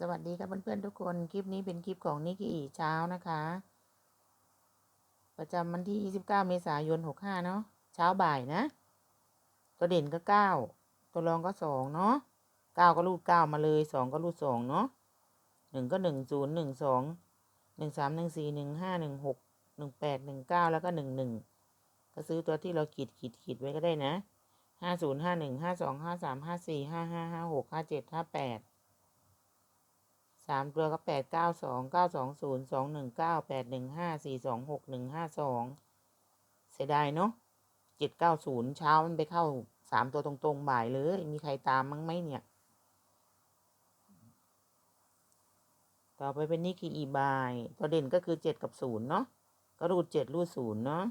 สวัสดีครับเพื่อนๆทุกคน คลิปนี้เป็นคลิปของนิกกี้เช้านะคะ ประจำวันที่ 29 เมษายน 65 เนาะเช้าบ่ายนะ ตัวเด่นก็ 9 ตัวรองก็ 2 เนาะ9ก็รูด 9 มาเลย 2 ก็รูด 2 เนาะ1ก็ 1 0 1 2 1 3 1 4 1 5 1 6 1 8 1 9 แล้วก็ 1 1 ก็ซื้อตัวที่เราขีดขีดขีดไว้ก็ได้นะ 50 51 52 53 54 55 56 57 58 สามตัวก็แปดเก้าสองเก้าสองศูนย์สองหนึ่งเก้าแปดหนึ่งห้าสี่สองหกหนึ่งห้าสองเสียดายเนาะเจ็ดเก้าศูนย์เช้ามันไปเข้าสามตัวตรงๆบ่ายเลย มีใครตามมั้งไหมเนี่ย ต่อไปเป็นนิกกี้อีบาย ตัวเด่นก็คือเจ็ดกับศูนย์เนาะก็รูดเจ็ดรูดศูนย์เนาะ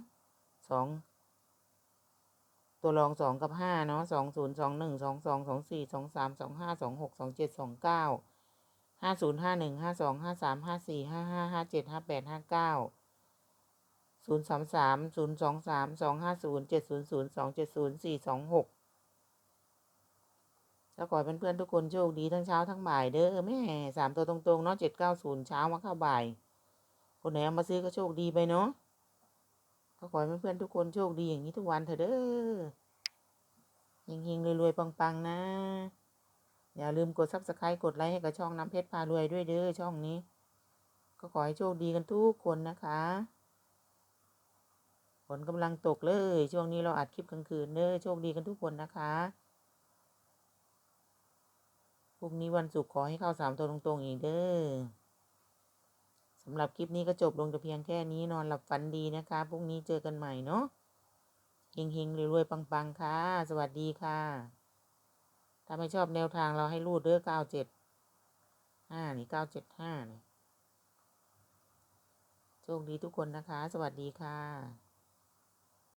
สองตัวรองสองกับห้าเนาะสองศูนย์สองหนึ่งสองสองสองสี่สองสามสองห้าสองหกสองเจ็ดสองเก้า ห้าศูนย์ห้าหนึ่งห้าสองห้าสามห้าสี่ห้าห้าห้าเจ็ดห้าแปดห้าเก้าศูนย์สามสามศูนย์สองสามสองห้าศูนย์เจ็ดศูนย์ศูนย์สองเจ็ดศูนย์สี่สองหกแล้วขอให้เพื่อนๆทุกคนโชคดีทั้งเช้าทั้งบ่ายเด้อแม่สามตัวตรงๆเนาะเจ็ดเก้าศูนย์เช้ามาเข้าบ่าย คนไหนเอามาซื้อก็โชคดีไปเนาะก็ขอให้เพื่อนๆทุกคนโชคดีอย่างนี้ทุกวันเถอะเด้อเฮงๆรวยๆปังๆนะ อย่าลืมกด subscribe กดไลค์ให้กับช่องน้ำเพชรพารวยด้วยเด้อช่องนี้ ก็ขอให้โชคดีกันทุกคนนะคะฝนกำลังตกเลย ช่วงนี้เราอัดคลิปกลางคืนเด้อโชคดีกันทุกคนนะคะพรุ่งนี้วันศุกร์ขอให้เข้าสามตัวตรงๆอีกเด้อสำหรับคลิปนี้ก็จบลงแต่เพียงแค่นี้นอนหลับฝันดีนะคะพรุ่งนี้เจอกันใหม่เนาะเฮงๆรวยๆปังๆค่ะ สวัสดีค่ะ ถ้าไม่ชอบแนวทางเราให้รูดเด้อเก้าเจ็ดห้านี่เก้าเจ็ดห้านี่โชคดีทุกคนนะคะ สวัสดีค่ะ